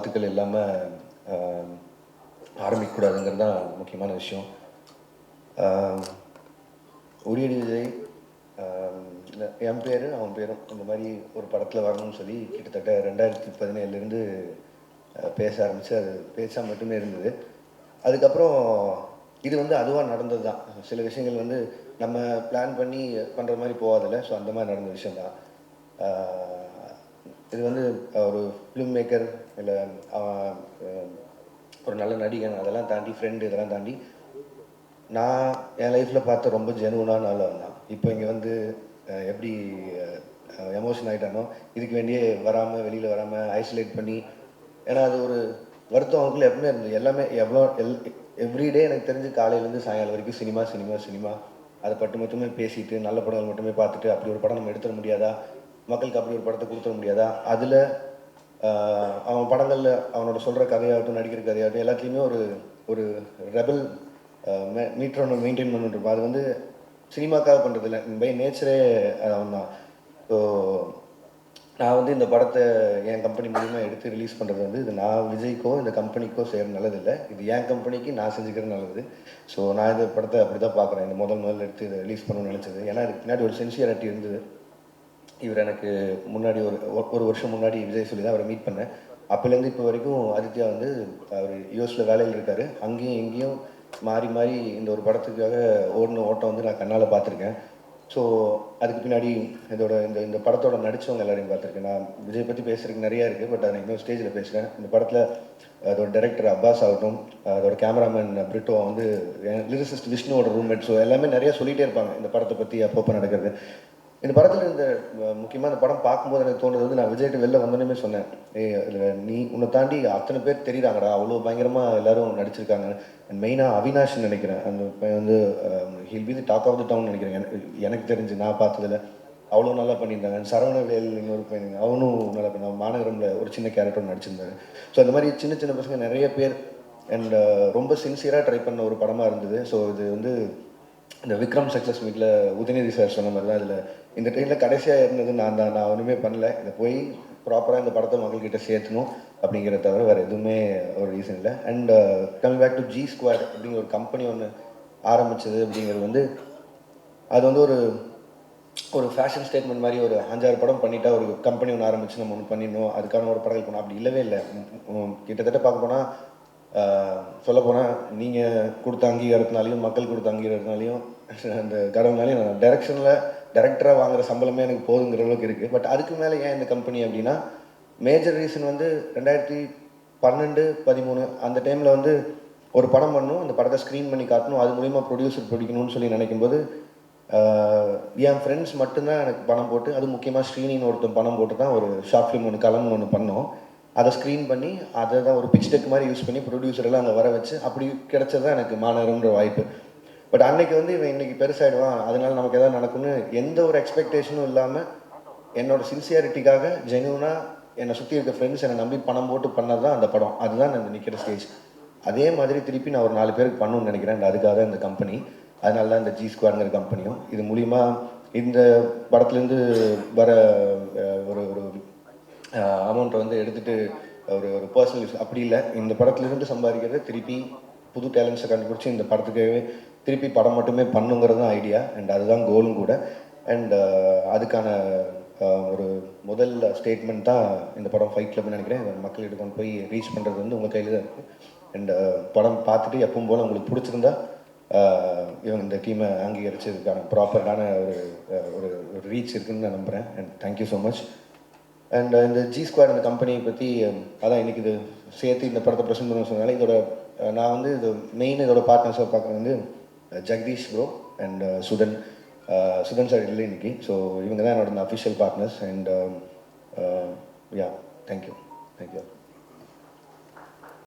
வாழ்த்துக்கள் இல்லாமல் ஆரம்பிக்கக்கூடாதுங்கிறது தான் முக்கியமான விஷயம். ஆஹ் உரியடி விஜய் என் பேர் அவன் பேரும் இந்த மாதிரி ஒரு படத்தில் வரணும்னு சொல்லி கிட்டத்தட்ட ரெண்டாயிரத்தி பதினேழுலேருந்து பேச ஆரம்பித்து அது பேசாமல் மட்டுமே இருந்தது. அதுக்கப்புறம் இது வந்து அதுவாக நடந்தது தான். சில விஷயங்கள் வந்து நம்ம பிளான் பண்ணி பண்ணுற மாதிரி போகாதில்ல. ஸோ அந்த மாதிரி நடந்த விஷயந்தான் இது வந்து ஒரு ஃபிலிம் மேக்கர் இல்லை ஒரு நல்ல நடிகன். அதெல்லாம் தாண்டி ஃப்ரெண்டு இதெல்லாம் தாண்டி நான் என் லைஃப்பில் பார்த்த ரொம்ப ஜெனுவனான ஆள் தான் இப்போ இங்கே வந்து எப்படி எமோஷன் ஆகிட்டானோ இதுக்கு வேண்டியே வராமல் வெளியில் வராமல் ஐசோலேட் பண்ணி ஏன்னா அது ஒரு வருத்தம் அவங்களுக்குள்ள எப்பவுமே இருந்தது. எல்லாமே எவ்வளோ எல் எவ்ரிடே எனக்கு தெரிஞ்சு காலையிலேருந்து சாயங்காலம் வரைக்கும் சினிமா சினிமா சினிமா. அதை பட்டு மட்டுமே பேசிட்டு நல்ல படங்கள் மட்டுமே பார்த்துட்டு அப்படி ஒரு படம் நம்ம எடுத்துட முடியாதா? மக்களுக்கு அப்படி ஒரு படத்தை கொடுத்துட முடியாதா? அதில் அவன் படங்களில் அவனோட சொல்கிற கதையாகட்டும் நடிக்கிற கதையாகட்டும் எல்லாத்துலேயுமே ஒரு ஒரு ரெபல் மீட்டர் ஒன்று மெயின்டைன் பண்ணிட்டு அது வந்து சினிமாக்காக பண்ணுறதில்ல பை நேச்சரே அவன் தான் ஸோ நான் வந்து இந்த படத்தை என் கம்பெனி மூலிமா எடுத்து ரிலீஸ் பண்ணுறது வந்து இது நான் விஜய்க்கோ இந்த கம்பெனிக்கோ செய்கிற நல்லதில்லை. இது என் கம்பெனிக்கு நான் செஞ்சுக்கிறது நல்லது. ஸோ நான் இந்த படத்தை அப்படி தான் பார்க்குறேன். இந்த முதல் முதல்ல எடுத்து இதை ரிலீஸ் பண்ணணும்னு நினச்சது. ஏன்னா இதுக்கு பின்னாடி ஒரு சென்சியாரிட்டி இருந்தது. இவர் எனக்கு முன்னாடி ஒரு ஒரு வருஷம் முன்னாடி விஜய் சொல்லி தான் அவரை மீட் பண்ணேன். அப்போலேருந்து இப்போ வரைக்கும் ஆதித்யா வந்து அவர் யூஎஸில் வேலையில் இருக்கார். அங்கேயும் இங்கேயும் மாறி மாறி இந்த ஒரு படத்துக்காக ஓடின ஓட்டம் வந்து நான் கண்ணால் பார்த்துருக்கேன். ஸோ அதுக்கு பின்னாடி இதோட இந்த இந்த படத்தோட நடித்தவங்க எல்லாரையும் பார்த்துருக்கேன். நான் விஜய் பற்றி பேசுகிறதுக்கு நிறையா இருக்குது பட் நான் இன்னும் ஸ்டேஜில் பேசுகிறேன் இந்த படத்தில் அதோட டைரக்டர் அப்பாஸ் ஆகட்டும் அதோட கேமராமேன் பிரிட்டோ வந்து லிரிசிஸ்ட் விஷ்ணுவோட ரூம்மேட் ஸோ எல்லாமே நிறையா சொல்லிகிட்டே இருப்பாங்க இந்த படத்தை பற்றி அப்பப்போ நடக்கிறது. இந்த படத்தில் இந்த முக்கியமாக இந்த படம் பார்க்கும்போது எனக்கு தோணுது வந்து நான் விஜய்ட்டு வெளில வந்தோடனே சொன்னேன். ஏ நீ உன்னை தாண்டி அத்தனை பேர் தெரியுறாங்கடா. அவ்வளோ பயங்கரமாக எல்லாரும் நடிச்சிருக்காங்க. அண்ட் மெயினாக அவினாஷ்னு நினைக்கிறேன். அந்த பையன் வந்து will be the talk of the town நினைக்கிறேன். எனக்கு எனக்கு தெரிஞ்சு நான் பார்த்ததுல அவ்வளோ நல்லா பண்ணியிருந்தாங்க. சரவண சரவணவேல் இன்னொரு பையன் அவனும் நல்லா பண்ண மாநகரமில் ஒரு சின்ன கேரக்டர் நடிச்சிருந்தாரு. ஸோ அந்த மாதிரி சின்ன சின்ன பசங்க நிறைய பேர் அண்ட் ரொம்ப சின்சியராக ட்ரை பண்ண ஒரு படமாக இருந்தது. ஸோ இது வந்து இந்த விக்ரம் சக்ஸஸ் வீட்டில் உதயநிதி சார் சொன்ன மாதிரி தான் இந்த ட்ரெயினில் கடைசியாக இருந்தது நான் தான். நான் ஒன்றுமே பண்ணல. இதை போய் ப்ராப்பராக இந்த படத்தை மக்கள்கிட்ட சேர்த்தணும் அப்படிங்கிறத தவிர வேறு எதுவுமே ஒரு ரீசன் இல்லை. And coming back to G squad அப்படிங்கிற ஒரு கம்பெனி ஒன்று ஆரம்பித்தது அப்படிங்கிறது வந்து அது வந்து ஒரு ஒரு ஃபேஷன் ஸ்டேட்மெண்ட் மாதிரி ஒரு அஞ்சாறு படம் பண்ணிட்டா ஒரு கம்பெனி ஒன்று ஆரம்பிச்சு நம்ம ஒன்று பண்ணிடணும். அதுக்கான ஒரு படங்கள் போனோம் அப்படி இல்லவே இல்லை. கிட்டத்தட்ட பார்க்க போனால் சொல்லப்போனால் நீங்கள் கொடுத்த அங்கீகாரத்தினாலையும் மக்கள் கொடுத்த அங்கீகாரத்தினாலையும் அந்த கடவுள்னாலையும் நான் டைரக்ஷனில் டைரக்டராக வாங்குகிற சம்பளமே எனக்கு போதுங்கிற அளவுக்கு இருக்குது பட் அதுக்கு மேலே ஏன் இந்த கம்பெனி அப்படின்னா மேஜர் ரீசன் வந்து ரெண்டாயிரத்தி பன்னெண்டு பதிமூணு அந்த டைமில் வந்து ஒரு படம் பண்ணணும் அந்த படத்தை ஸ்க்ரீன் பண்ணி காட்டணும் அது மூலிமா ப்ரொடியூசர் பிடிக்கணும்னு சொல்லி நினைக்கும்போது என் ஃப்ரெண்ட்ஸ் மட்டும்தான் எனக்கு பணம் போட்டு அது முக்கியமாக ஸ்க்ரீனின்னு ஒருத்தன் பணம் போட்டு தான் ஒரு ஷார்ட் ஃபிலிம் ஒன்று கலம்னு ஒன்று பண்ணோம். அதை ஸ்க்ரீன் பண்ணி அதை தான் ஒரு பிச் டெக் மாதிரி யூஸ் பண்ணி ப்ரொடியூசரெல்லாம் அங்கே வர வச்சு அப்படி கிடைச்சது தான் எனக்கு மாநகரம்ன்ற வாய்ப்பு. பட் அன்னைக்கு வந்து இவன் இன்னைக்கு பெருசாயிடுவான். அதனால நமக்கு எதாவது நடக்கும்னு எந்த ஒரு எக்ஸ்பெக்டேஷனும் இல்லாமல் என்னோட சின்சியாரிட்டிக்காக ஜெனுவனாக என்னை சுற்றி இருக்க ஃப்ரெண்ட்ஸ் என்னை நம்பி பணம் போட்டு பண்ணது தான் அந்த படம். அதுதான் நான் நிற்கிற ஸ்டேஜ் அதே மாதிரி திருப்பி நான் ஒரு நாலு பேருக்கு பண்ணணும்னு நினைக்கிறேன். அதுக்காக தான் இந்த கம்பெனி அதனால தான் இந்த ஜி ஸ்குவாருங்கிற கம்பெனியும் இது மூலிமா இந்த படத்துலேருந்து வர ஒரு அமௌண்ட்டை வந்து எடுத்துகிட்டு ஒரு ஒரு பர்சனல் யூஸ் அப்படி இல்லை. இந்த படத்துலேருந்து சம்பாதிக்கிறது திருப்பி புது டேலண்ட்ஸை கண்டுபிடிச்சி இந்த படத்துக்காகவே திருப்பி படம் மட்டுமே பண்ணுங்கிறது தான் ஐடியா அண்ட் அதுதான் கோலும் கூட. அண்ட் அதுக்கான ஒரு முதல் ஸ்டேட்மெண்ட் தான் இந்த படம் ஃபைட் கிளப்னு நினைக்கிறேன். மக்கள் கொண்டு போய் ரீச் பண்ணுறது வந்து உங்கள் கையில் தான் இருக்குது அண்ட் படம் பார்த்துட்டு எப்பவும் போல் உங்களுக்கு பிடிச்சிருந்தா இவங்க இந்த டீமை அங்கீகரிச்சதுக்கான ப்ராப்பரான ஒரு ஒரு ஒரு ரீச் இருக்குதுன்னு நான் நம்புகிறேன் and thank you so much and uh, இந்த ஜி ஸ்குவாட் இந்த கம்பெனியை பற்றி um, அதான் இன்னைக்கு இது சேர்த்து இந்த படத்தை ப்ரெசென்ட் பண்ண சொன்னால இதோட நான் வந்து இது மெயின் இதோட பார்ட்னர்ஸாக பார்க்குறது வந்து Jagadish bro and Sudhan. Sudhan sir இல்லை இன்னைக்கு. ஸோ இவங்க தான் என்னோட official partners and ya thank you thank you